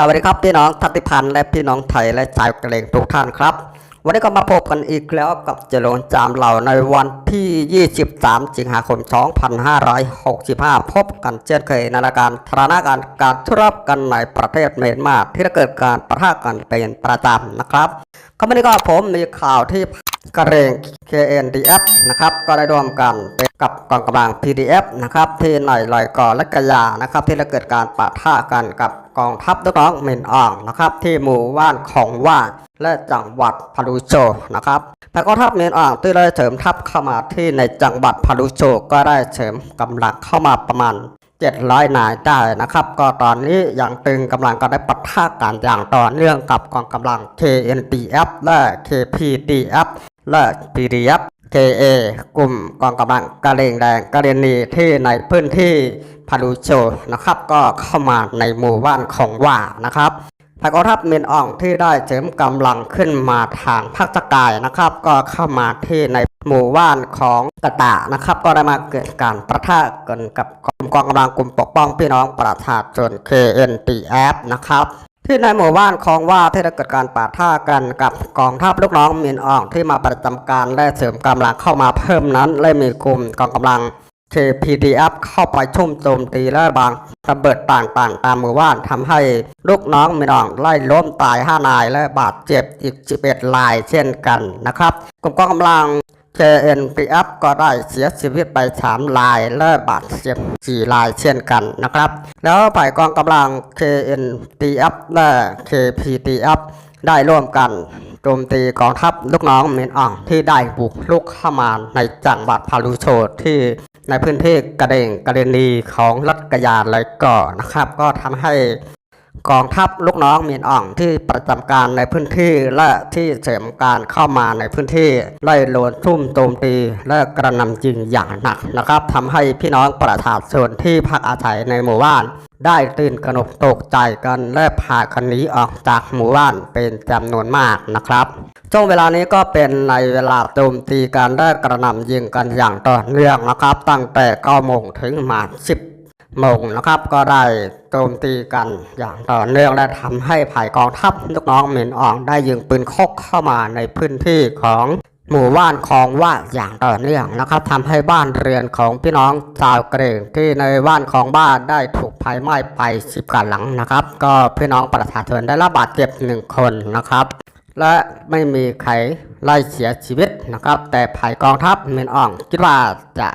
สวัสดีครับพี่น้องทัติพันธ์และพี่น้องไทยและชาวกะเหรี่ยงทุกท่านครับ วันนี้ก็มาพบกันอีกแล้วกับเจริญจามเหล่าในวันที่ 23 สิงหาคม 2565 พบกันเช่นเคยในรายการธารการการทุรับกันในประเทศเมียนมาที่ได้เกิดการประทะกันเป็นประจำนะครับก็วันนี้ก็ผมมีข่าวที่ กระเรง KNDF นะครับก็ได้ร่วมกันเป็นกับกองกำลัง PDF นะครับที่ในลอยก่อและกระยานะครับที่ได้เกิดการปะทะกันกับกองทัพลูกน้องเมนอ่องนะครับที่หมู่บ้านของว่าและจังหวัดพารุโชนะครับแต่กองทัพเมนอ่องที่ได้เสริมทัพเข้ามาที่ในจังหวัดพารุโชก็ได้เสริมกำลังเข้ามาประมาณ 700 นายได้นะครับ ก็ตอนนี้อยังตึงกำลังก็ได้ปะทะกันอย่างต่อเนื่องกับกองกำลัง KNDF และ KPDF และ PDF KA กลุ่มกองกำลังกะเหรงแดงกะเรียนีที่ในพื้นที่พารุโชนะครับ ก็เข้ามาในหมู่บ้านของว่านะครับทางกองทัพเมียนอ่องที่ได้เสริมกำลังขึ้นมาทางภาคตะกายนะครับ ก็เข้ามาที่ใน หมู่บ้านของกระตะนะครับ ก็ได้มาเกิดการประทะกันกับกองกองกำลังกลุ่มปกป้องพี่น้องประชาชน KNTF นะครับที่ในหมู่บ้านของว่าที่ได้เกิดการปะทะกันกับกองทัพลูกน้องเมียนอ่องที่มาประจำการและเสริมกำลังเข้ามาเพิ่มนั้นและมีกลุ่มกองกำลัง KPDF เข้าไปชุ่มโจมตีและบางระเบิดต่างๆ ตามหมู่บ้านทำให้ลูกน้องเมียนอ่องไล่ล้มตาย5นายและบาดเจ็บอีก 11รายเช่นกันนะครับกลุ่มกองกำลัง KNPF ก็ได้เสียชีวิตไป3รายและบาดเจ็บ4รายเช่นกันนะครับ แล้วฝ่ายกองกำลัง KNPF และ KPTF ได้ร่วมกันโจมตีกองทัพลูกน้องเมียนอ่องที่ได้บุกลุกเข้ามาในจังหวัดพารุโชดที่ในพื้นที่กระเด่งกระเดนีของรัฐกยาเลยก่อนะครับ ก็ทำให้ กองทัพลูกน้องเมียนอ่องที่ประจำการในพื้นที่และที่เสริมการเข้ามาในพื้นที่ไล่โลนทุ่มโจมตีและกระหนำยิงอย่างหนักนะครับทำให้พี่น้องประชาชนที่พักอาศัยในหมู่บ้าน ได้ตื่นกระหนกตกใจกันและพากันหนีออกจากหมู่บ้านเป็นจำนวนมากนะครับช่วงเวลานี้ก็เป็นในเวลาโจมตีการได้กระหน่ำยิงกันอย่างต่อเนื่องนะครับ ตั้งแต่9โมงถึงมา10 มงนะครับก็ได้โจมตีกันอย่างต่อเนื่องและทำให้ฝ่ายกองทัพลูกน้องเหม็นอ่องได้ยิงปืนคกเข้ามาในพื้นที่ของหมู่บ้านคลองว่าอย่างต่อเนื่องนะครับทำให้บ้านเรือนของพี่น้องชาวเกรงที่ในบ้านของบ้านได้ถูกไฟไหม้ไปสิบกันหลังนะครับ ก็พี่น้องประชาชนได้รับบาดเจ็บหนึ่งคนนะครับ และไม่มีใครไล่เสียชีวิตนะครับ แต่ภายกองทัพเมนอ่องคิดว่าจะ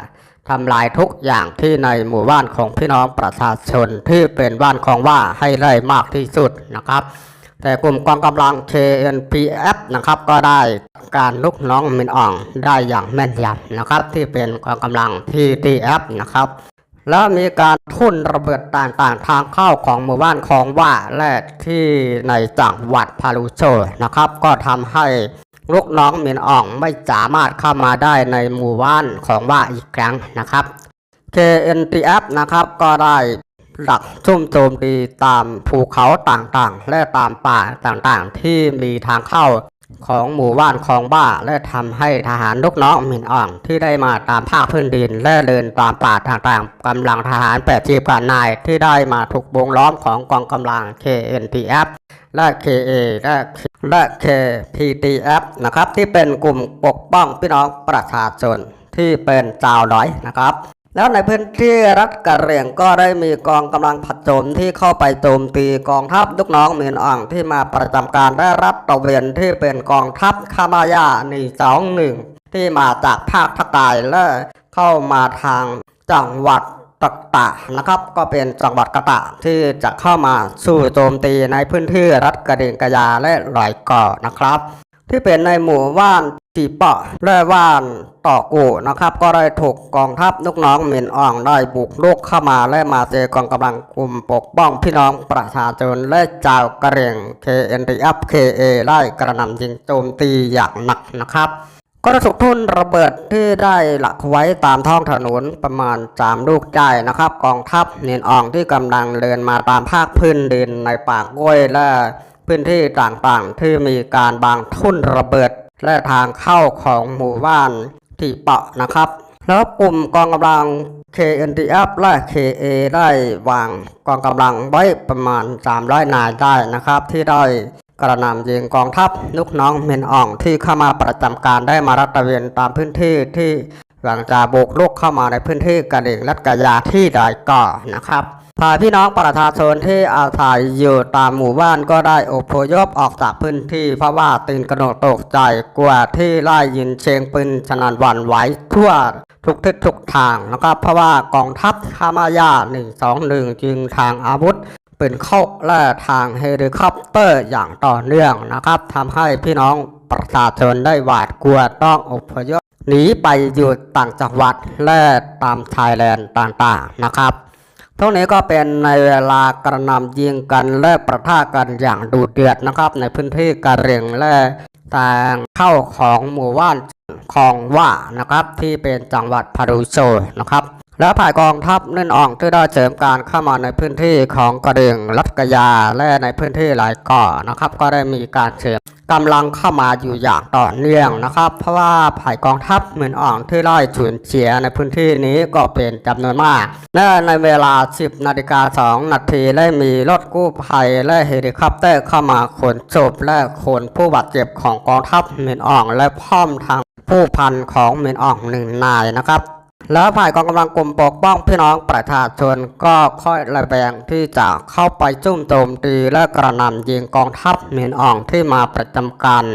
ทำลายทุกอย่างที่ในหมู่บ้านของพี่น้องประชาชนที่เป็นบ้านของว่าให้ได้มากที่สุดนะครับ แต่กลุ่มกองกำลัง KNPF นะครับก็ได้การลุกน้องเมนอ่องได้อย่างแม่นยำนะครับ ที่เป็นกองกำลัง TDF นะครับแล้วมีการทุ่นระเบิดต่างๆ ทางเข้าของหมู่บ้านของว่าและที่ในจังหวัดพารุโชนะครับ ก็ทำให้ ลูกน้องเหมียนอ่องไม่สามารถเข้ามาได้ในหมู่บ้านของว่าอีกครั้งนะครับ KNTF นะครับก็ได้หลักซุ่มโจมตีตามภูเขาต่างๆ และตามป่าต่างๆ ที่มีทางเข้า ของหมู่บ้านของบ้า และทำให้ทหารลูกน้องหมินอ่อง ที่ได้มาตามภาคพื้นดิน และเดินตามป่าต่างๆกำลังทหาร8จีบกว่านายที่ได้มาถูกวงล้อมของกองกำลัง KNTF และ KA และและ KPTF นะครับที่เป็นกลุ่มปกป้องพี่น้องประชาชนที่เป็นชาวดอยนะครับ แล้วในพื้นที่รัฐกะเหรี่ยงก็ได้มีกองกำลังผัดโจญที่เข้าไปโจมตีกองทัพลูกน้องเมียนอ่องที่มาประจำการได้รับตะเวนที่เป็นกองทัพคามายาหนึ่งสองหนึ่งที่มาจากภาคทะกายและเข้ามาทางจังหวัดตะตะนะครับ ก็เป็นจังหวัดกะตะที่จะเข้ามาสู้โจมตีในพื้นที่รัฐกะเหรี่ยงกะยาและหลอยก่อนะครับ ที่เป็นในหมู่บ้าน จีปะและบ้านต่อกูนะครับ ก็ได้ถูกกองทัพลูกน้องเมียนอ่องได้บุกรุกเข้ามาและมาเจอกองกำลังกลุ่มปกป้องพี่น้องประชาชนและชาวกะเรียง KNDF KA ได้กระหน่ำยิงโจมตีอย่างหนักนะครับ ก็ได้ถูกทุ่นระเบิดที่ได้หลักไว้ตามท้องถนนประมาณสามลูกได้นะครับ กองทัพเนียนอ่องที่กำลังเดินมาตามภาคพื้นดินในปากกล้วยและพื้นที่ต่างๆ ที่มีการบางทุ่นระเบิด และทางเข้าของหมู่บ้านที่เปาะนะครับ แล้วกลุ่มกองกำลัง KNDF และ KA ได้วางกองกำลังไว้ประมาณ 300 นายได้นะครับ ที่ได้กระหนำยิงกองทัพลูกน้องเมนอ่องที่เข้ามาประจำการได้มารัดตะเวนตามพื้นที่ที่ หลังจากบุกรุกเข้ามาในพื้นที่กระดิ่งและกระยาที่ใดก่อนะครับฝ่ายพี่น้องประชาชนที่อาศัยอยู่ตามหมู่บ้านก็ได้อพยพออกจากพื้นที่ เพราะว่าตื่นกระโดดตกใจกลัวที่ไล่ยินเชียงปืนชนันวันไหวทั่วทุกทิศทุกทางนะครับเพราะว่ากองทัพคามายา 121 จึงทางอาวุธปืนเข้าและทางเฮลิคอปเตอร์อย่างต่อเนื่องนะครับทำให้พี่น้องประชาชนได้หวาดกลัวต้องอพยพ หนีไปอยู่ต่างจังหวัดและตามชายแดนต่างๆนะครับทั้งนี้ก็เป็นในเวลากระหนำยิงกันและประท่ากันอย่างดุเดือดนะครับ ในพื้นที่กะเรียงและทางเข้าของหมู่บ้านคลองว่านะครับ ที่เป็นจังหวัดพารุโชนะครับ และฝ่ายกองทัพนั่นอ่องที่ได้เสริมการเข้ามาในพื้นที่ของกระดืองรัตกยาและในพื้นที่หลายเก่อนะครับ ก็ได้มีการเสริมกำลังเข้ามาอยู่อย่างต่อเนื่องนะครับ เพราะว่าฝ่ายกองทัพเหมือนอ่องที่ได้สูญเสียในพื้นที่นี้ก็เป็นจำนวนมากและในเวลา 10นาฬิกา2นาทีได้มีรถกู้ภัยและเฮลิคอปเตอร์เข้ามาขนศพและขนผู้บาดเจ็บของกองทัพเหมือนอ่อง และพร้อมทางผู้พันของเหมือนอ่องหนึ่งนายนะครับ แล้วฝ่ายกองกำลังกลุ่มปกป้องพี่น้องประชาชนก็ค่อยระแวงที่จะเข้าไปจุ่มโจมตีและกระหน่ำยิงกองทัพเมียนอ่องที่มาประจำการ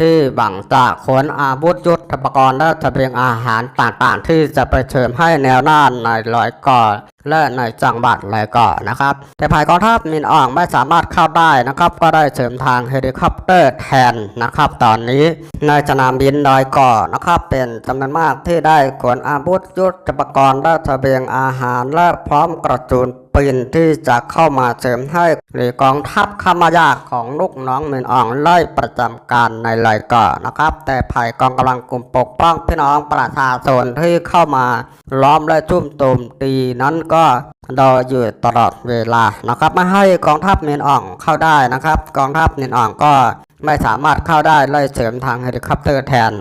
ที่บังจากขนอาวุธยุทธปกรณ์และทะเบียงอาหารต่างๆ ที่จะไปเชิมให้แนวหน้าในร้อยก่อและในจังหวัดร้อยก่อนะครับ แต่ฝ่ายกองทัพมินอ่องไม่สามารถเข้าได้นะครับ ก็ได้เสริมทางเฮลิคอปเตอร์แทนนะครับ ตอนนี้ในสนามบินดอยก่อนะครับ เป็นจำนวนมากที่ได้ขนอาวุธยุทธปกรณ์และทะเบียงอาหารและพร้อมกระจุน ปืนที่จะเข้ามาเสริมให้หรือกองทัพขามายาของลูกน้องเมืนอ่องไล่ประจำการในรายก่อนะครับ แต่ภายกองกำลังกลุ่มปกป้องพี่น้องประชาชนที่เข้ามาล้อมและจุ่มโจมตีนั้นก็รออยู่ตลอดเวลานะครับไม่ให้กองทัพเมียนอ่องเข้าได้นะครับ กองทัพเมียนอ่องก็ ไม่สามารถเข้าได้ไล่เสริมทางเฮลิคอปเตอร์แทน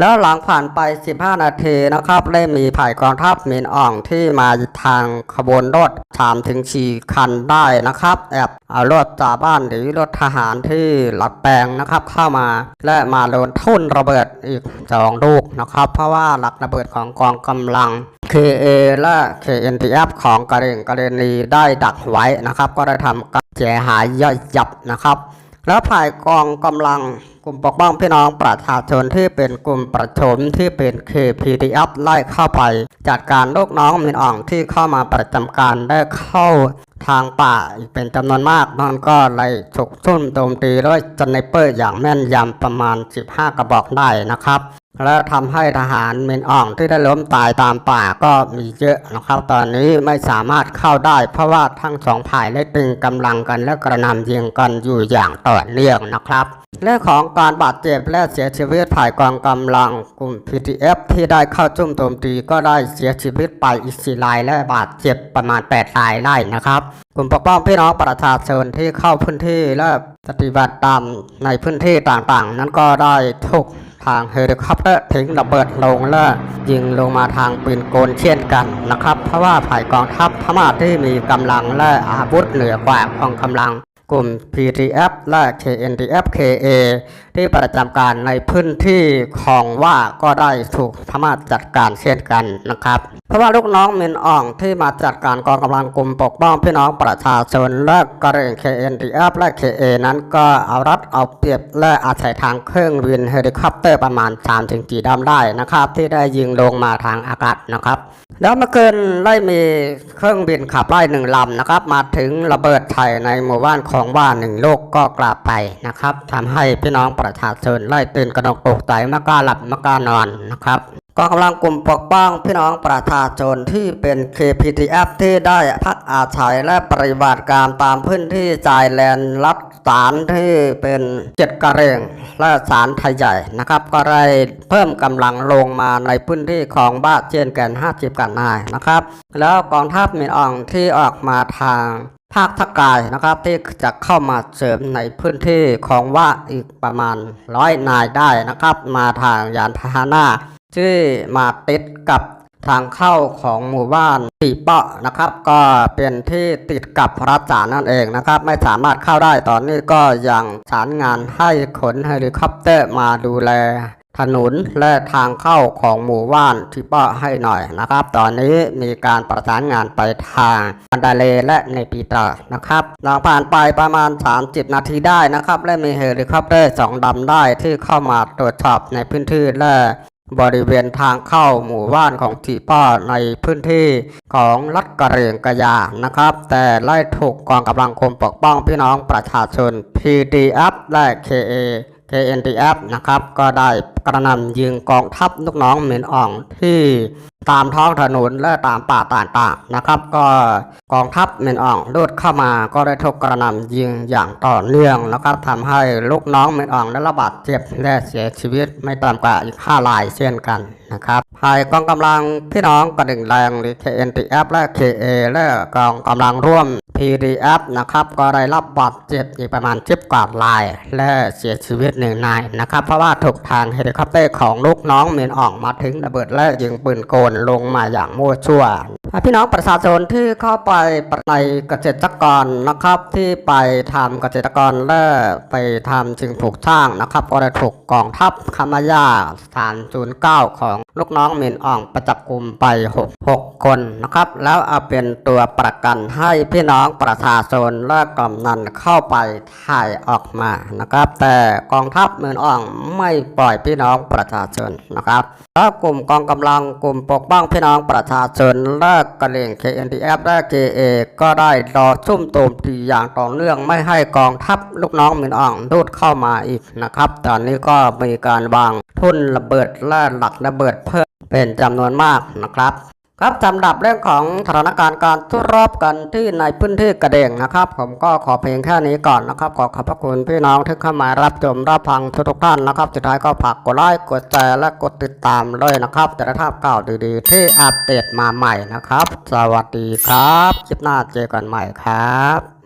แล้วหลังผ่านไป 15 นาทีนะครับได้มีผ่ายกองทัพมียนอ่องที่มาทางขบวนรถ3ถึง4คันได้นะครับ แอบเอารถจากบ้านหรือรถทหารที่หลัดแปลงนะครับเข้ามา และมาโดนทุ่นระเบิดอีกสองลูกนะครับ เพราะว่าหลักระเบิดของกองกำลัง KA และ KNTF ของกระเรนกระเรนีได้ดักไว้นะครับ ก็ได้ทำการเสียหายย่อยยับนะครับ แล้วฝ่ายกองกำลังกลุ่มปกป้องพี่น้องประชาชนที่เป็นกลุ่มประชมที่เป็น KPDF ไล่เข้าไป จัดการลูกน้องมินอ่องที่เข้ามาประจำการได้เข้าทางป่าอีกเป็นจำนวนมากมันก็ไล่ฉกซุ่มโจมตีด้วยสไนเปอร์อย่างแม่นยำประมาณ 15 กระบอกได้นะครับ และทำให้ทหารเมนอ่องที่ได้ล้มตายตามป่าก็มีเยอะนะครับ ตอนนี้ไม่สามารถเข้าได้ เพราะว่าทั้งสองฝ่ายได้ตึงกำลังกันและกระหนำยิงกันอยู่อย่างต่อเนื่องนะครับเรื่องของการบาดเจ็บและเสียชีวิตฝ่ายกองกำลังกลุ่ม PTF ที่ได้เข้าจุ่มโจมตีก็ได้เสียชีวิตไปอีกสี่รายและบาดเจ็บประมาณ8รายได้นะครับ กลุ่มปกป้องพี่น้องประชาชนที่เข้าพื้นที่และปฏิบัติตามในพื้นที่ต่างๆ นั้นก็ได้ถูก ทางเฮลิคอปเตอร์ทิ้งระเบิดลงและยิงลงมาทางปืนกลเช่นกันนะครับ เพราะว่าฝ่ายกองทัพพม่าที่มีกำลังและอาวุธเหนือกว่ากองกำลัง กลุ่ม PTF และ KNDF KA ที่ประจำการในพื้นที่ของว่าก็ได้ถูกพม่าจัดการเช่นกันนะครับ เพราะว่าลูกน้องมินอ่องที่มาจัดการกองกำลังกลุ่มปกป้องพี่น้องประชาชนและกระเง KNDF และ KA นั้นก็เอารัดเอาเปรียบและอาศัยทางเครื่องบินเฮลิคอปเตอร์ประมาณ3-4ลำได้นะครับ ที่ได้ยิงลงมาทางอากาศนะครับ แล้วเมื่อคืนได้มีเครื่องบินขับไล่หนึ่งลำนะครับ มาถึงระเบิดไทยในหมู่บ้านของว่าหนึ่งโลกก็กลับไปนะครับทำให้พี่น้องประชาชนไล่ตื่นกระหนกตกใจมากล้าหลับมากล้านอนนะครับ กองกำลังกลุ่มปกป้องพี่น้องประชาชนที่เป็น KPTF ที่ได้พักอาศัยและปฏิบัติการตามพื้นที่ชายแดนรับสารที่เป็นเจ็ดกระเรงและสารไทยใหญ่นะครับ ก็ได้เพิ่มกำลังลงมาในพื้นที่ของบ้านเจียนแก่น 50 กันนายนะครับ แล้วกองทัพมินอ่องที่ออกมาทางภาคทักกายนะครับที่จะเข้ามาเสริมในพื้นที่ของว่าอีกประมาณร้อยนายได้นะครับ มาทางยานพาหนะ ที่มาติดกับทางเข้าของหมู่บ้านตีเปาะนะครับ ก็เป็นที่ติดกับพระจานั่นเองนะครับ ไม่สามารถเข้าได้ตอนนี้ก็ยังสารงานให้ขนเฮลิคอปเตอร์มาดูแล ถนนและทางเข้าของหมู่บ้านที่ป้าให้หน่อยนะครับ ตอนนี้มีการประสานงานไปทางอันดาเลและในปีเตอร์นะครับหลังผ่านไปประมาณ 30 นาทีได้นะครับ และมีเฮลิคอปเตอร์สองลำได้ที่เข้ามาตรวจสอบในพื้นที่และ บริเวณทางเข้าหมู่บ้านของทีป้อในพื้นที่ของรัฐกะเรียงกะยานะครับ แต่ไล่ถูกกองกำลังคมปกป้องพี่น้องประชาชน PDF และ KA KNDF นะครับก็ได้กระนำยิงกองทัพลูกน้องเหม็นอ่องที่ ตามท้องถนนและตามป่าต่างๆนะครับ ก็กองทัพเหม็นอ่องลูดเข้ามาก็ได้ถูกกระหนำยิงอย่างต่อเนื่องนะครับทำให้ลูกน้องเหม็นอ่องได้รับบาดเจ็บและเสียชีวิตไม่ต่ำกว่าอีกห้ารายเช่นกันนะครับภายกองกำลังพี่น้องกระดิ่งแรงหรือ KNDF และ KA และกองกำลังร่วม PDF นะครับก็ได้รับบาดเจ็บอีกประมาณ10กว่าราย และเสียชีวิตหนึ่งนายนะครับเพราะว่าถูกทางเฮลิคอปเตอร์ของลูกน้องเมียนออกมาถึงระเบิดและยิงปืนโกนลงมาอย่างมั่วชั่ว พี่น้องประชาชนที่เข้าไปในเกษตรกรนะครับ ที่ไปทำเกษตรกรและไปทำสิ่งปลูกสร้างนะครับ ก็ได้ถูกกองทัพคามายาสถานศูนย์เก้าของลูกน้องเมียนอ่องประจับกลุ่มไป6 6คนนะครับ แล้วเอาเป็นตัวประกันให้พี่น้องประชาชนและกำนันเข้าไปถ่ายออกมานะครับ แต่กองทัพเมืองอ่องไม่ปล่อยพี่น้องประชาชนนะครับแล้วกลุ่มกองกำลังกลุ่มปกป้องพี่น้องประชาชนและกระเลง KNDF และ KA ก็ได้รอชุ่มโตมตีอย่างต่อเนื่องไม่ให้กองทัพลูกน้องมินอ่องดูดเข้ามาอีกนะครับ ตอนนี้ก็มีการวางทุ่นระเบิดและหลักระเบิดเพิ่มเป็นจำนวนมากนะครับ ครับสำหรับเรื่องของสถานการณ์การทุรบกันที่ในพื้นที่กระเด่งนะครับ ผมก็ขอเพียงแค่นี้ก่อนนะครับ ขอขอบพระคุณพี่น้องที่เข้ามารับชมรับฟังทุกท่านนะครับ สุดท้ายก็ฝากกดไลค์กดแชร์และกดติดตามด้วยนะครับ จะได้ทราบข่าวดีๆ ที่อัปเดตมาใหม่นะครับ สวัสดีครับ คลิปหน้าเจอกันใหม่ครับ